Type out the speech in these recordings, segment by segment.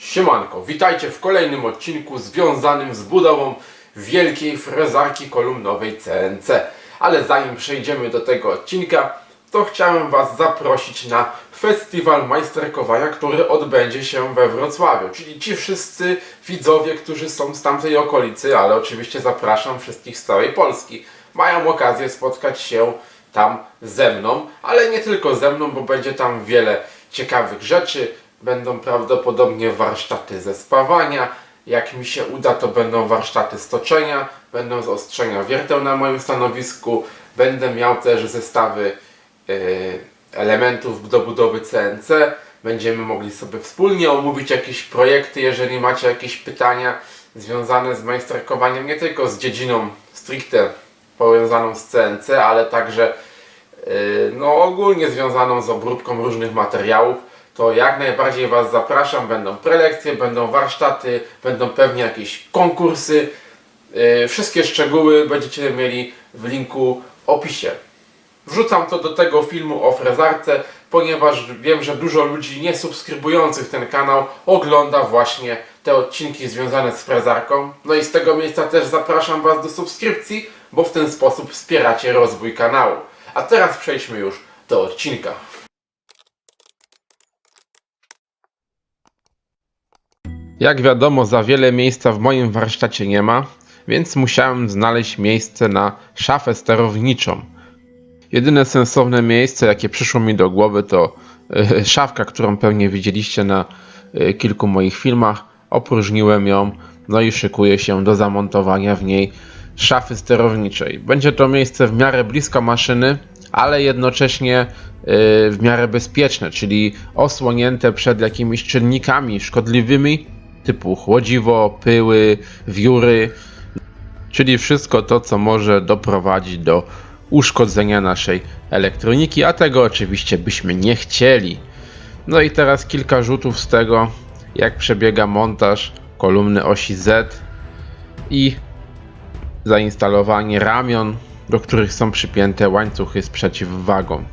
Siemanko, witajcie w kolejnym odcinku związanym z budową wielkiej frezarki kolumnowej CNC. Ale zanim przejdziemy do tego odcinka, to chciałem Was zaprosić na festiwal majsterkowania, który odbędzie się we Wrocławiu. Czyli ci wszyscy widzowie, którzy są z tamtej okolicy, ale oczywiście zapraszam wszystkich z całej Polski. Mają okazję spotkać się tam ze mną, ale nie tylko ze mną, bo będzie tam wiele ciekawych rzeczy. Będą prawdopodobnie warsztaty ze spawania. Jak mi się uda, to będą warsztaty stoczenia, będą zaostrzenia wierteł na moim stanowisku. Będę miał też zestawy y, elementów do budowy CNC. Będziemy mogli sobie wspólnie omówić jakieś projekty, jeżeli macie jakieś pytania związane z majsterkowaniem, nie tylko z dziedziną stricte powiązaną z CNC, ale także y, no, ogólnie związaną z obróbką różnych materiałów, to jak najbardziej Was zapraszam. Będą prelekcje, będą warsztaty, będą pewnie jakieś konkursy. Y, Wszystkie szczegóły będziecie mieli w linku opisie. Wrzucam to do tego filmu o frezarce, ponieważ wiem, że dużo ludzi nie subskrybujących ten kanał ogląda właśnie te odcinki związane z frezarką. No i z tego miejsca też zapraszam Was do subskrypcji, bo w ten sposób wspieracie rozwój kanału. A teraz przejdźmy już do odcinka. Jak wiadomo, za wiele miejsca w moim warsztacie nie ma, więc musiałem znaleźć miejsce na szafę sterowniczą. Jedyne sensowne miejsce, jakie przyszło mi do głowy, to e, szafka, którą pewnie widzieliście na e, kilku moich filmach. Opróżniłem ją, no i szykuję się do zamontowania w niej szafy sterowniczej. Będzie to miejsce w miarę blisko maszyny, ale jednocześnie e, w miarę bezpieczne, czyli osłonięte przed jakimiś czynnikami szkodliwymi typu chłodziwo, pyły, wióry, czyli wszystko to, co może doprowadzić do uszkodzenia naszej elektroniki, a tego oczywiście byśmy nie chcieli. No i teraz kilka rzutów z tego, jak przebiega montaż kolumny osi Z i zainstalowanie ramion, do których są przypięte łańcuchy z przeciwwagą.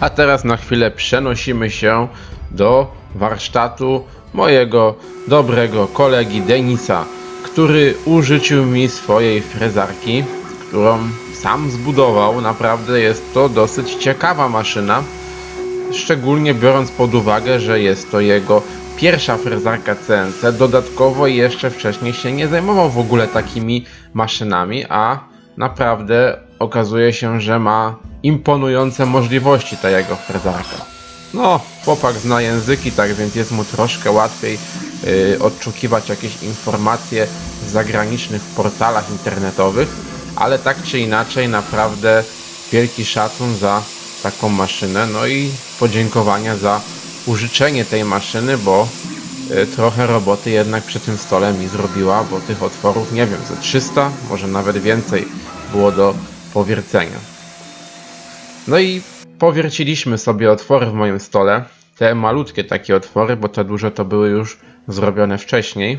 A teraz na chwilę przenosimy się do warsztatu mojego dobrego kolegi Denisa, który użyczył mi swojej frezarki, którą sam zbudował. Naprawdę jest to dosyć ciekawa maszyna, szczególnie biorąc pod uwagę, że jest to jego pierwsza frezarka CNC. Dodatkowo jeszcze wcześniej się nie zajmował w ogóle takimi maszynami, a naprawdę okazuje się, że ma imponujące możliwości ta jego frezarka. No, chłopak zna języki, tak więc jest mu troszkę łatwiej yy, odczukiwać jakieś informacje w zagranicznych portalach internetowych, ale tak czy inaczej naprawdę wielki szacun za taką maszynę, no i podziękowania za użyczenie tej maszyny, bo y, trochę roboty jednak przy tym stole mi zrobiła, bo tych otworów, nie wiem, ze 300, może nawet więcej było do powiercenia. No i powierciliśmy sobie otwory w moim stole. Te malutkie takie otwory, bo te duże to były już zrobione wcześniej.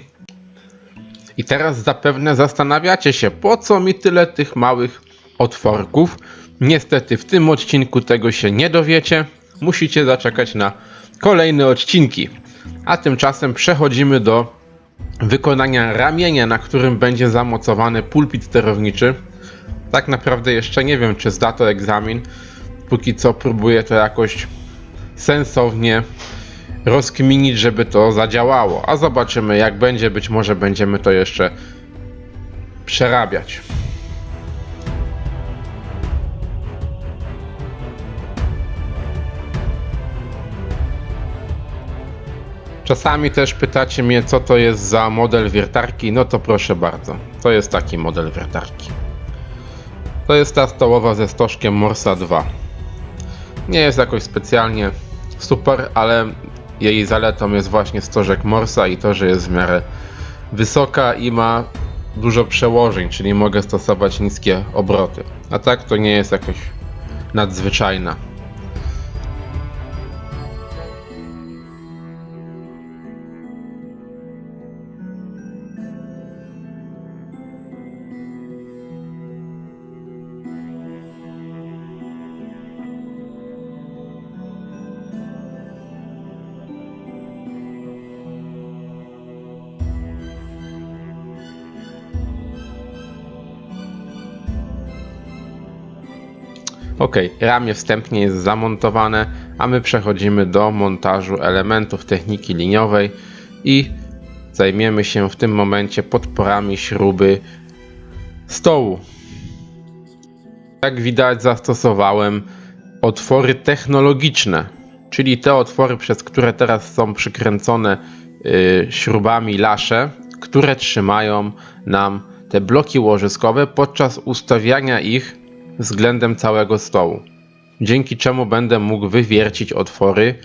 I teraz zapewne zastanawiacie się, po co mi tyle tych małych otworków. Niestety w tym odcinku tego się nie dowiecie. Musicie zaczekać na kolejne odcinki. A tymczasem przechodzimy do wykonania ramienia, na którym będzie zamocowany pulpit sterowniczy. Tak naprawdę jeszcze nie wiem, czy zda to egzamin. Póki co próbuję to jakoś sensownie rozkminić, żeby to zadziałało. A zobaczymy, jak będzie. Być może będziemy to jeszcze przerabiać. Czasami też pytacie mnie, co to jest za model wiertarki. No to proszę bardzo, to jest taki model wiertarki. To jest ta stołowa ze stożkiem Morsa 2. Nie jest jakoś specjalnie super, ale jej zaletą jest właśnie stożek Morsa i to, że jest w miarę wysoka i ma dużo przełożeń, czyli mogę stosować niskie obroty. A tak to nie jest jakoś nadzwyczajna. Ok, ramię wstępnie jest zamontowane, a my przechodzimy do montażu elementów techniki liniowej i zajmiemy się w tym momencie podporami śruby stołu. Jak widać zastosowałem otwory technologiczne, czyli te otwory, przez które teraz są przykręcone y, śrubami lasze, które trzymają nam te bloki łożyskowe podczas ustawiania ich względem całego stołu. Dzięki czemu będę mógł wywiercić otwory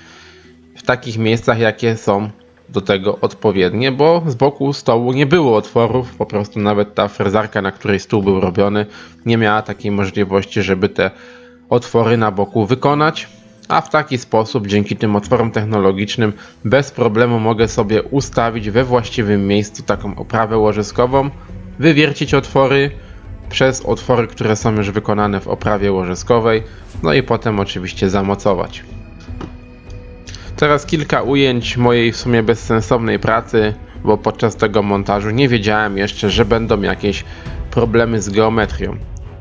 w takich miejscach, jakie są do tego odpowiednie, bo z boku stołu nie było otworów, po prostu nawet ta frezarka, na której stół był robiony, nie miała takiej możliwości, żeby te otwory na boku wykonać. A w taki sposób, dzięki tym otworom technologicznym, bez problemu mogę sobie ustawić we właściwym miejscu taką oprawę łożyskową, wywiercić otwory przez otwory, które są już wykonane w oprawie łożyskowej, no i potem oczywiście zamocować. Teraz kilka ujęć mojej w sumie bezsensownej pracy, bo podczas tego montażu nie wiedziałem jeszcze, że będą jakieś problemy z geometrią.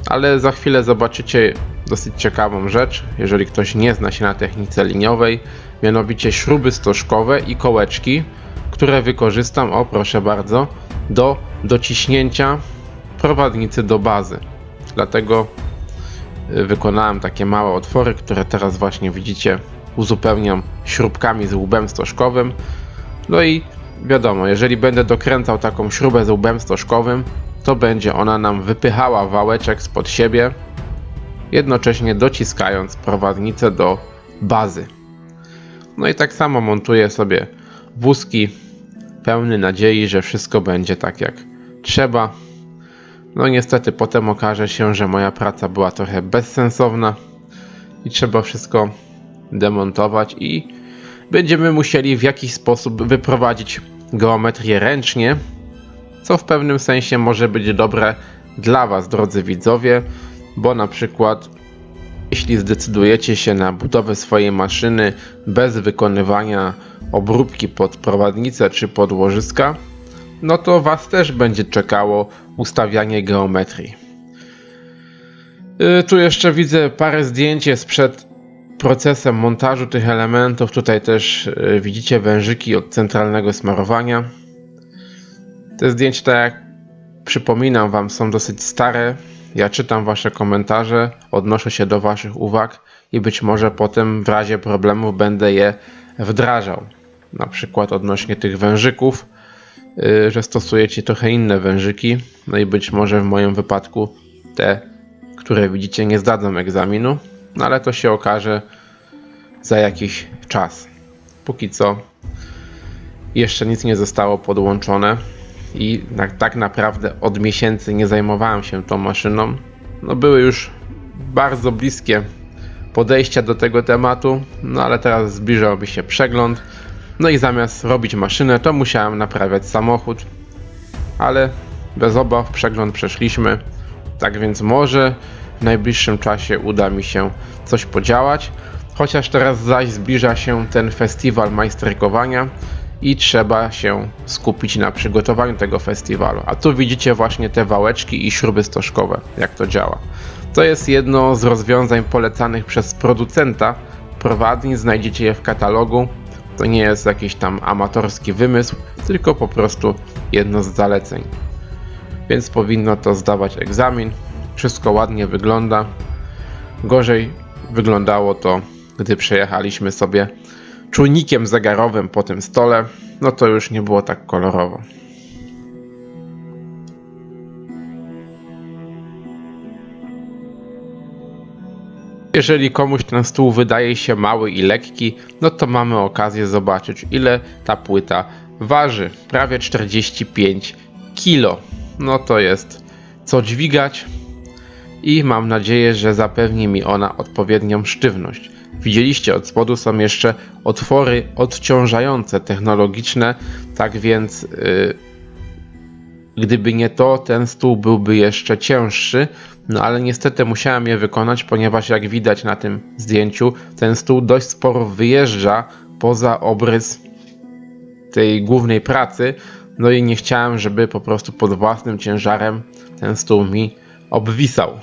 Ale za chwilę zobaczycie dosyć ciekawą rzecz, jeżeli ktoś nie zna się na technice liniowej, mianowicie śruby stożkowe i kołeczki, które wykorzystam, o proszę bardzo, do dociśnięcia prowadnicy do bazy. Dlatego y, wykonałem takie małe otwory, które teraz właśnie widzicie, uzupełniam śrubkami z łbem stożkowym. No i wiadomo, jeżeli będę dokręcał taką śrubę z łbem stożkowym, to będzie ona nam wypychała wałeczek spod siebie, jednocześnie dociskając prowadnicę do bazy. No i tak samo montuję sobie wózki, pełny nadziei, że wszystko będzie tak jak trzeba. No niestety potem okaże się, że moja praca była trochę bezsensowna i trzeba wszystko demontować i będziemy musieli w jakiś sposób wyprowadzić geometrię ręcznie, co w pewnym sensie może być dobre dla Was, drodzy widzowie, bo na przykład jeśli zdecydujecie się na budowę swojej maszyny bez wykonywania obróbki pod prowadnicę czy pod łożyska, no to Was też będzie czekało ustawianie geometrii. Yy, tu jeszcze widzę parę zdjęć jest przed procesem montażu tych elementów. Tutaj też yy, widzicie wężyki od centralnego smarowania. Te zdjęcia, tak jak przypominam Wam, są dosyć stare. Ja czytam Wasze komentarze, odnoszę się do Waszych uwag i być może potem w razie problemów będę je wdrażał. Na przykład odnośnie tych wężyków, że stosujecie trochę inne wężyki. No i być może w moim wypadku te, które widzicie, nie zdadzą egzaminu, no ale to się okaże za jakiś czas. Póki co jeszcze nic nie zostało podłączone i tak naprawdę od miesięcy nie zajmowałem się tą maszyną. No były już bardzo bliskie podejścia do tego tematu, no ale teraz zbliżał mi się przegląd. No i zamiast robić maszynę, to musiałem naprawiać samochód, ale bez obaw przegląd przeszliśmy. Tak więc może w najbliższym czasie uda mi się coś podziałać. Chociaż teraz zaś zbliża się ten festiwal majsterkowania i trzeba się skupić na przygotowaniu tego festiwalu. A tu widzicie właśnie te wałeczki i śruby stożkowe, jak to działa. To jest jedno z rozwiązań polecanych przez producenta prowadni, znajdziecie je w katalogu. To nie jest jakiś tam amatorski wymysł, tylko po prostu jedno z zaleceń. Więc powinno to zdawać egzamin. Wszystko ładnie wygląda. Gorzej wyglądało to, gdy przejechaliśmy sobie czujnikiem zegarowym po tym stole, no to już nie było tak kolorowo. Jeżeli komuś ten stół wydaje się mały i lekki, no to mamy okazję zobaczyć ile ta płyta waży. Prawie 45 kg. No to jest co dźwigać i mam nadzieję, że zapewni mi ona odpowiednią sztywność. Widzieliście, od spodu są jeszcze otwory odciążające technologiczne, tak więc yy, gdyby nie to, ten stół byłby jeszcze cięższy. No ale niestety musiałem je wykonać, ponieważ jak widać na tym zdjęciu, ten stół dość sporo wyjeżdża poza obrys tej głównej pracy. No i nie chciałem, żeby po prostu pod własnym ciężarem ten stół mi obwisał.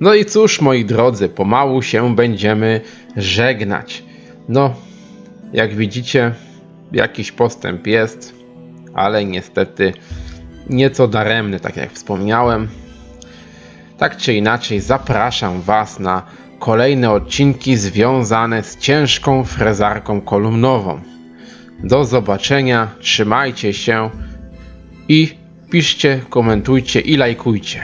No i cóż, moi drodzy, pomału się będziemy żegnać. No, jak widzicie, jakiś postęp jest, ale niestety nieco daremny, tak jak wspomniałem. Tak czy inaczej, zapraszam Was na kolejne odcinki związane z ciężką frezarką kolumnową. Do zobaczenia, trzymajcie się i piszcie, komentujcie i lajkujcie.